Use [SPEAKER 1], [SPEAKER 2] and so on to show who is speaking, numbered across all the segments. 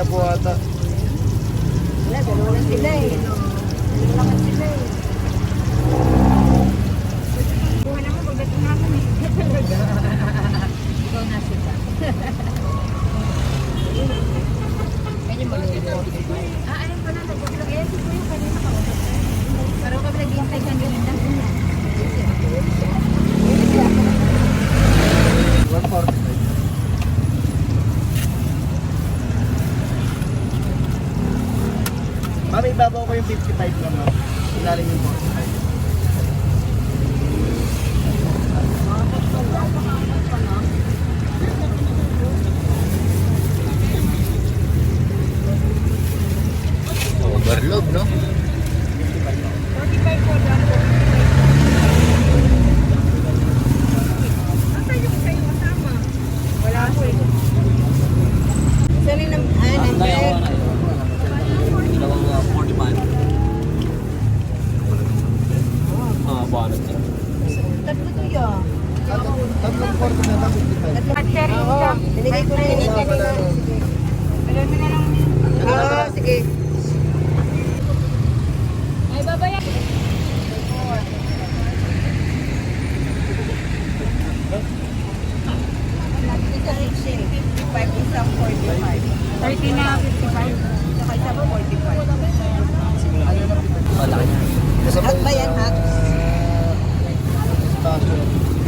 [SPEAKER 1] po ata.
[SPEAKER 2] Wala, dalawa lang sila eh. Dalawa lang sila eh. Buhay naman, pagdating namin eh. Na.
[SPEAKER 1] Mami, ibabaw ko yung 55 lang, ma'am. Ilalim yung 45.
[SPEAKER 3] Overload, no?
[SPEAKER 2] Wala ko eh. Sali ng, ah, number. naman.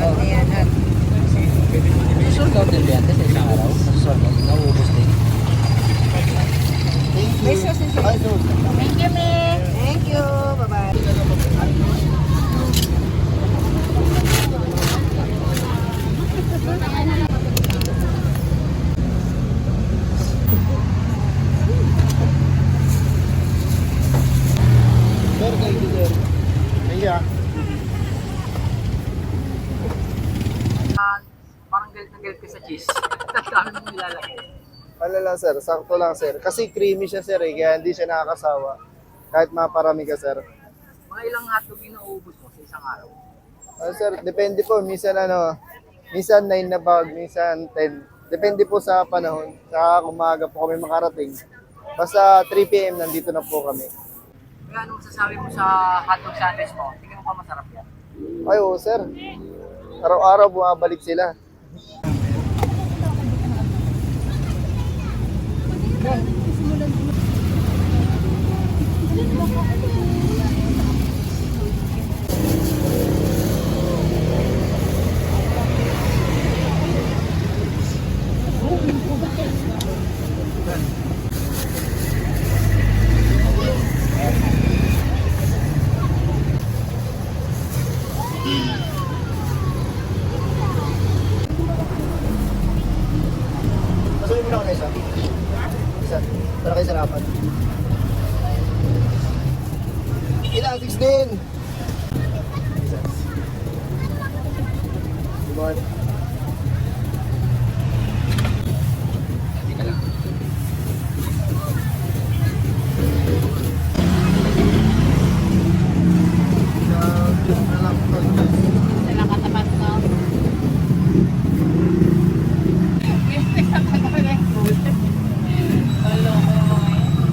[SPEAKER 1] Station.
[SPEAKER 2] Hat na yan, hat.
[SPEAKER 3] Sold out din ba yan sa isang araw? Sold out. Nauubos din.
[SPEAKER 1] Thank you. Ay, sauce.
[SPEAKER 2] Thank you. Thank you. Bye-bye.
[SPEAKER 1] Sir, thank you, sir. Thank you, ah.
[SPEAKER 3] Galit ka sa cheese. Tapos kami mo nilalagay.
[SPEAKER 1] Ano lang, sir. Sakto lang, sir. Kasi creamy siya, sir, eh. Kaya hindi siya nakakasawa. Kahit maparami ka, sir.
[SPEAKER 3] Mga ilang hotdog yung nauubos mo sa isang araw?
[SPEAKER 1] Ah, sir, depende po. Minsan ano, minsan 9 na bag, minsan 10. Depende po sa panahon. Sa umaga po kami makarating. Basta 3 p.m. nandito na po kami.
[SPEAKER 3] Kaya ano masasabi mo sa hotdog sandwich mo? Tingnan mo ka masarap yan.
[SPEAKER 1] Ay, oo, sir. Araw-araw bumabalik sila. Pasukin mo na ako na isa. Isa. Para kayo sa rapat. Ilang, 16! Isa. Good
[SPEAKER 3] Hindi ka lang.
[SPEAKER 1] na lang to.
[SPEAKER 2] Sila katapat ko.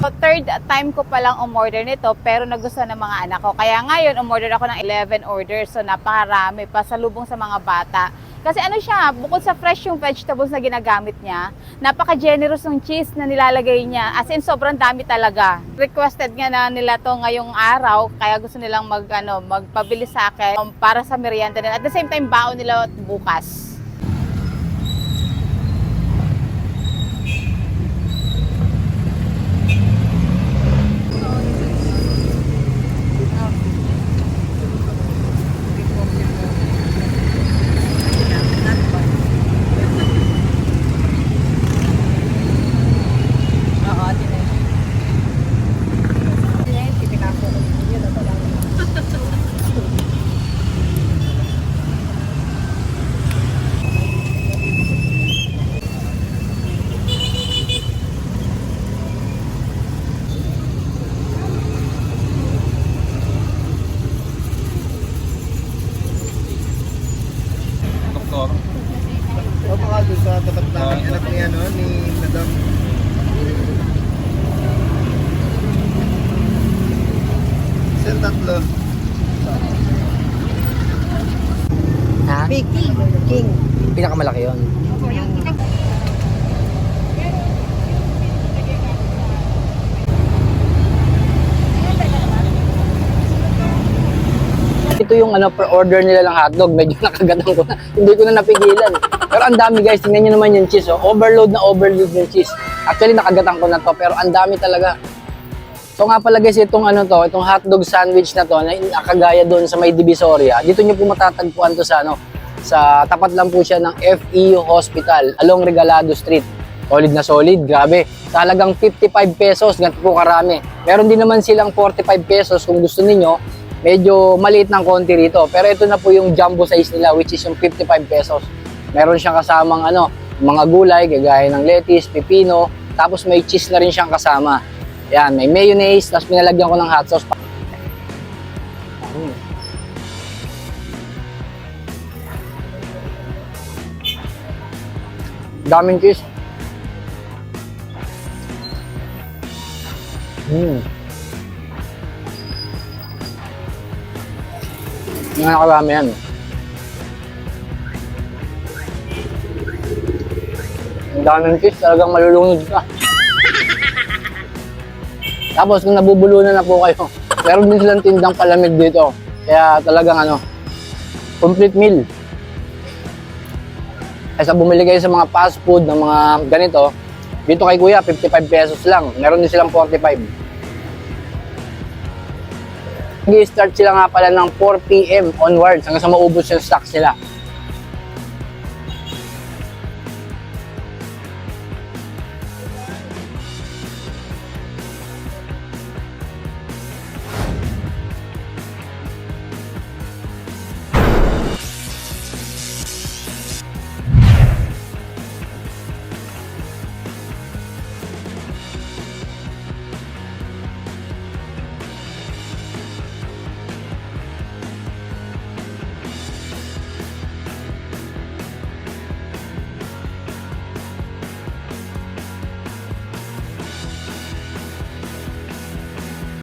[SPEAKER 4] So, third time ko palang umorder nito pero nagustuhan ng mga anak ko. Kaya ngayon umorder ako ng 11 orders. So napakarami pa sa lubong sa mga bata. Kasi ano siya, bukod sa fresh yung vegetables na ginagamit niya, napaka-generous ng cheese na nilalagay niya. As in, sobrang dami talaga. Requested nga na nila to ngayong araw, kaya gusto nilang mag, ano, magpabili sa akin um, para sa merienda nila. At the same time, baon nila bukas.
[SPEAKER 2] to? Ha? Big King. King.
[SPEAKER 3] Pinakamalaki yun. Ito yung ano, per order nila lang hotdog. Medyo nakagatang ko na. Hindi ko na napigilan. Pero ang dami guys, tingnan nyo naman yung cheese. Oh. Overload na overload yung cheese. Actually, nakagatang ko na to. Pero ang dami talaga. So nga pala guys, itong ano to, itong hotdog sandwich na to, na nakagaya doon sa may Divisoria, dito nyo po matatagpuan to sa ano, sa tapat lang po siya ng FEU Hospital, along Regalado Street. Solid na solid, grabe. Talagang 55 pesos, ganito po karami. Meron din naman silang 45 pesos kung gusto niyo medyo maliit ng konti rito. Pero ito na po yung jumbo size nila, which is yung 55 pesos. Meron siyang kasamang ano, mga gulay, gagaya ng lettuce, pipino, tapos may cheese na rin siyang kasama. Yan, may mayonnaise, tapos pinalagyan ko ng hot sauce. Mm. Daming cheese. Mm. Yung nakarami yan. Ang daming cheese, talagang malulunod ka. Tapos kung nabubulunan na po kayo, meron din silang tindang palamig dito. Kaya talagang ano, complete meal. Kaysa bumili kayo sa mga fast food ng mga ganito, dito kay kuya, 55 pesos lang. Meron din silang 45. Nag-start sila nga pala ng 4 p.m. onwards hanggang sa maubos yung stocks nila.